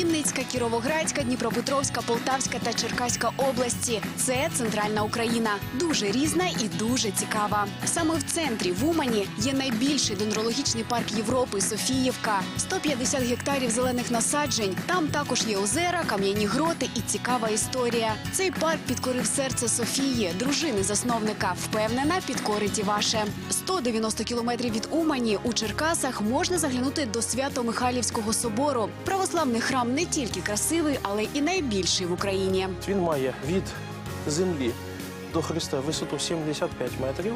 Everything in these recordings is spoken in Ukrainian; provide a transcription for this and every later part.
Вінницька, Кіровоградська, Дніпропетровська, Полтавська та Черкаська області. Це центральна Україна, дуже різна і дуже цікава. Саме в центрі в Умані є найбільший дендрологічний парк Європи Софіївка. 150 гектарів зелених насаджень. Там також є озера, кам'яні гроти і цікава історія. Цей парк підкорив серце Софії, дружини засновника. Впевнена, підкорить і ваше. 190 кілометрів від Умані у Черкасах можна заглянути до Свято-Михайлівського собору. Православний храм не тільки красивий, але і найбільший в Україні. Він має від землі до Христа висоту 75 метрів,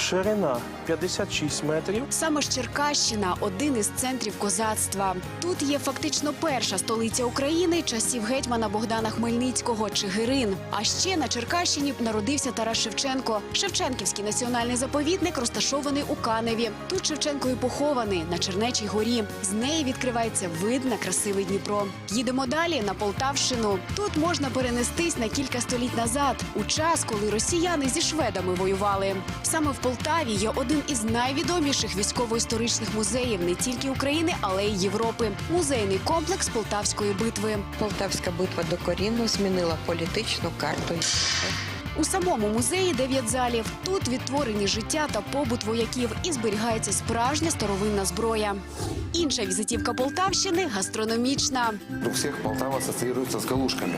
ширина 56 метрів. Саме ж Черкащина один із центрів козацтва. Тут є фактично перша столиця України часів гетьмана Богдана Хмельницького Чигирин. А ще на Черкащині народився Тарас Шевченко. Шевченківський національний заповідник розташований у Каневі. Тут Шевченко і похований на Чернечій горі. З неї відкривається вид на красивий Дніпро. Їдемо далі на Полтавщину. Тут можна перенестись на кілька століть назад, у час, коли росіяни зі шведами воювали. Саме в Полтаві є один із найвідоміших військово-історичних музеїв не тільки України, але й Європи. Музейний комплекс Полтавської битви. Полтавська битва докорінно змінила політичну карту. У самому музеї дев'ять залів. Тут відтворені життя та побут вояків і зберігається справжня старовинна зброя. Інша візитівка Полтавщини гастрономічна. У всех Полтава ассоциируется с галушками.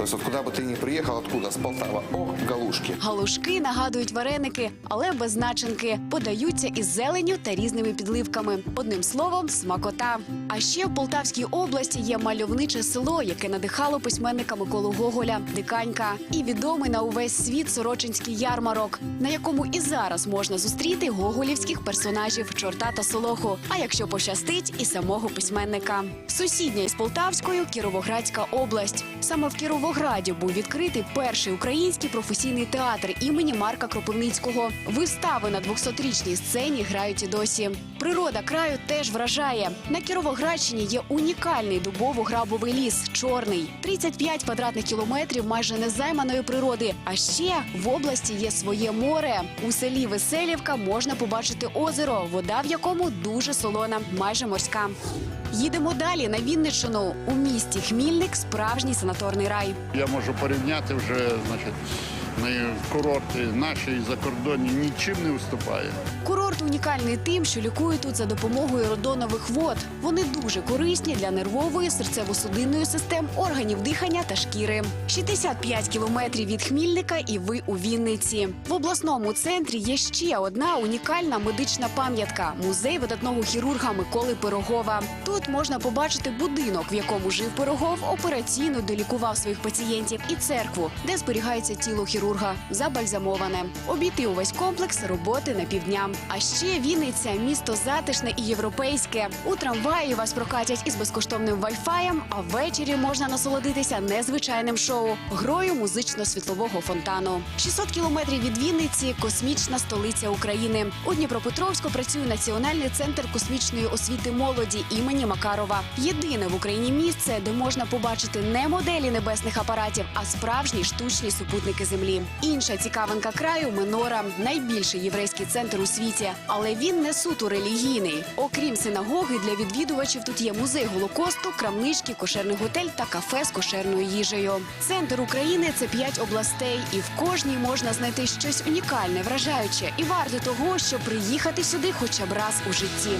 То есть вот куда бы ты откуда? С Полтава. О, галушки. Галушки нагадують вареники, але без начинки. Подаються із зеленю та різними підливками. Одним словом, смакота. А ще в Полтавській області є мальовниче село, яке надихало письменника Миколу Гоголя Диканька. І відомий на увесь світ Сорочинський ярмарок, на якому і зараз можна зустріти гоголівських персонажів чорта та солоху. А якщо пощастить, і самого письменника. Сусідня із Полтавською Кіровоградська область. Саме в Кіровограді був відкритий перший український професійний театр імені Марка Кропивницького. Вистави на 200-річній сцені грають і досі. Природа краю теж вражає. На Кіровоградщині є унікальний дубово-грабовий ліс чорний, 35 квадратних кілометрів майже незайманої природи. А ще в області є своє море. У селі Веселівка можна побачити озеро, вода в якому дуже солона, майже морська. Їдемо далі на Вінниччину. У місті Хмільник справжній санаторний рай. Я можу порівняти вже, значить, курорти наші закордонні нічим не виступає. Курорт унікальний тим, що лікує тут за допомогою родонових вод. Вони дуже корисні для нервової, серцево-судинної систем, органів дихання та шкіри. 65 кілометрів від Хмільника, і ви у Вінниці. В обласному центрі є ще одна унікальна медична пам'ятка музей видатного хірурга Миколи Пирогова. Тут можна побачити будинок, в якому жив Пирогов, операційно де лікував своїх пацієнтів, і церкву, де зберігається тіло хірурга, забальзамоване. Обійти увесь комплекс роботи на півдня. А ще Вінниця місто затишне і європейське. У трамваї вас прокатять із безкоштовним вайфаєм, а ввечері можна насолодитися незвичайним шоу грою музично-світлового фонтану. 600 кілометрів від Вінниці космічна столиця України. У Дніпропетровську працює Національний центр космічної освіти молоді імені Макарова. Єдине в Україні місце, де можна побачити не моделі небесних апаратів, а справжні штучні супутники Землі. Інша цікавинка краю Менора, найбільший єврейський центр у світі, але він не суто релігійний. Окрім синагоги, для відвідувачів тут є музей голокосту, крамнички, кошерний готель та кафе з кошерною їжею. Центр України це п'ять областей, і в кожній можна знайти щось унікальне, вражаюче і варте того, щоб приїхати сюди хоча б раз у житті.